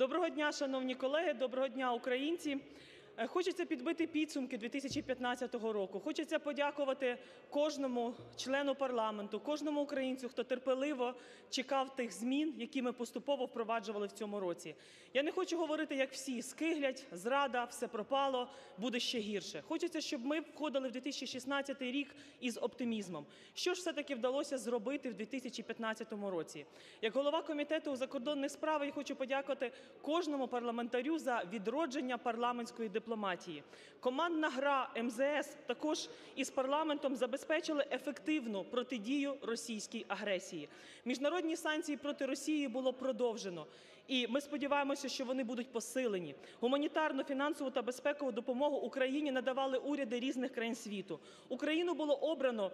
Доброго дня, шановні колеги, доброго дня, українці. Е, Хочеться підбити підсумки 2015 року. Хочеться подякувати кожному члену парламенту, кожному українцю, хто терпеливо чекав тих змін, які ми поступово впроваджували в цьому році. Я не хочу говорити, як всі скиглять, зрада, все пропало, буде ще гірше. Хочеться, щоб ми входили в 2016 рік із оптимізмом. Що ж все-таки вдалося зробити в 2015 році? Як голова комітету у закордонних справах я хочу подякувати кожному парламентарю за відродження парламентської дипломатії. Командна гра МЗС також із парламентом забезпечили ефективну протидію російській агресії. Міжнародні санкції проти Росії було продовжено, і ми сподіваємося, що вони будуть посилені. Гуманітарну, фінансову та безпекову допомогу Україні надавали уряди різних країн світу. Україну було обрано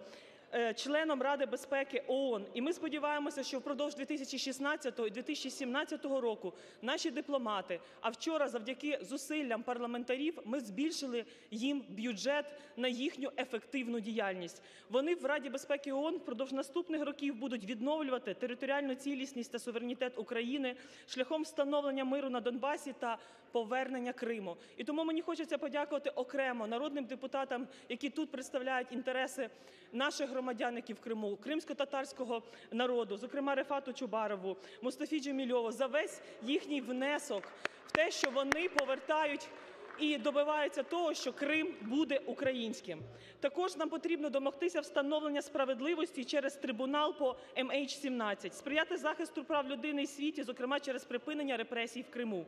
членом Ради безпеки ООН. І ми сподіваємося, що впродовж 2016 і 2017 року наші дипломати, а вчора завдяки зусиллям парламентарів ми збільшили їм бюджет на їхню ефективну діяльність. Вони в Раді безпеки ООН впродовж наступних років будуть відновлювати територіальну цілісність та суверенітет України шляхом встановлення миру на Донбасі та повернення Криму. І тому мені хочеться подякувати окремо народним депутатам, які тут представляють інтереси наших громадян, які в Криму, кримсько-татарського народу, зокрема Рефату Чубарову, Мустафі Джемільову, за весь їхній внесок в те, що вони повертають і добиваються того, що Крим буде українським. Також нам потрібно домогтися встановлення справедливості через трибунал по MH17, сприяти захисту прав людини і світі, зокрема через припинення репресій в Криму.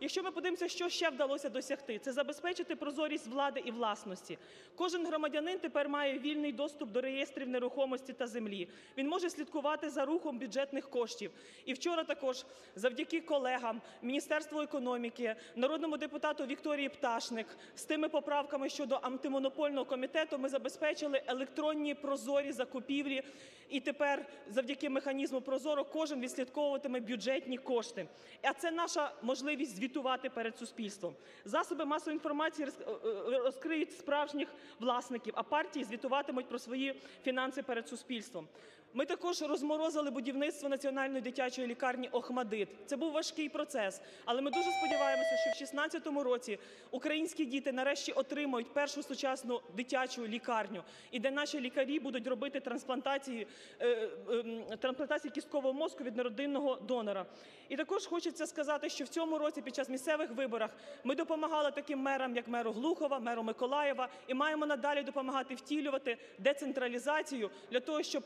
Якщо ми подивимося, що ще вдалося досягти, це забезпечити прозорість влади і власності. Кожен громадянин тепер має вільний доступ до реєстрів нерухомості та землі. Він може слідкувати за рухом бюджетних коштів. І вчора також, завдяки колегам, Міністерству економіки, народному депутату Вікторії Пташник, з тими поправками щодо антимонопольного комітету, ми забезпечили електронні прозорі закупівлі. І тепер, завдяки механізму Прозоро, кожен відслідковуватиме бюджетні кошти. А це наша можливість звітувати перед суспільством. Засоби масової інформації е, е, розкриють справжніх власників, а партії звітуватимуть про свої фінанси перед суспільством. Ми також розморозили будівництво національної дитячої лікарні Охмадит. Це був важкий процес, але ми дуже сподіваємося, що в 2016 році українські діти нарешті отримають першу сучасну дитячу лікарню, і де наші лікарі будуть робити трансплантації, е, е, трансплантації кісткового мозку від народинного донора. І також хочеться сказати, що в цьому році під час місцевих виборах ми допомагали таким мерам, як меру Глухова, меру Миколаєва, і маємо надалі допомагати втілювати децентралізацію для того, щоб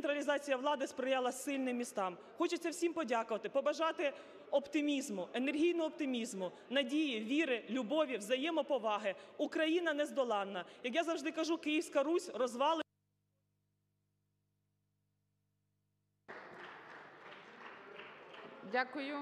децентралізація влади сприяла сильним містам. Хочеться всім подякувати, побажати оптимізму, енергійного оптимізму, надії, віри, любові, взаємоповаги. Україна нездоланна. Як я завжди кажу, Київська Русь розвали. Дякую.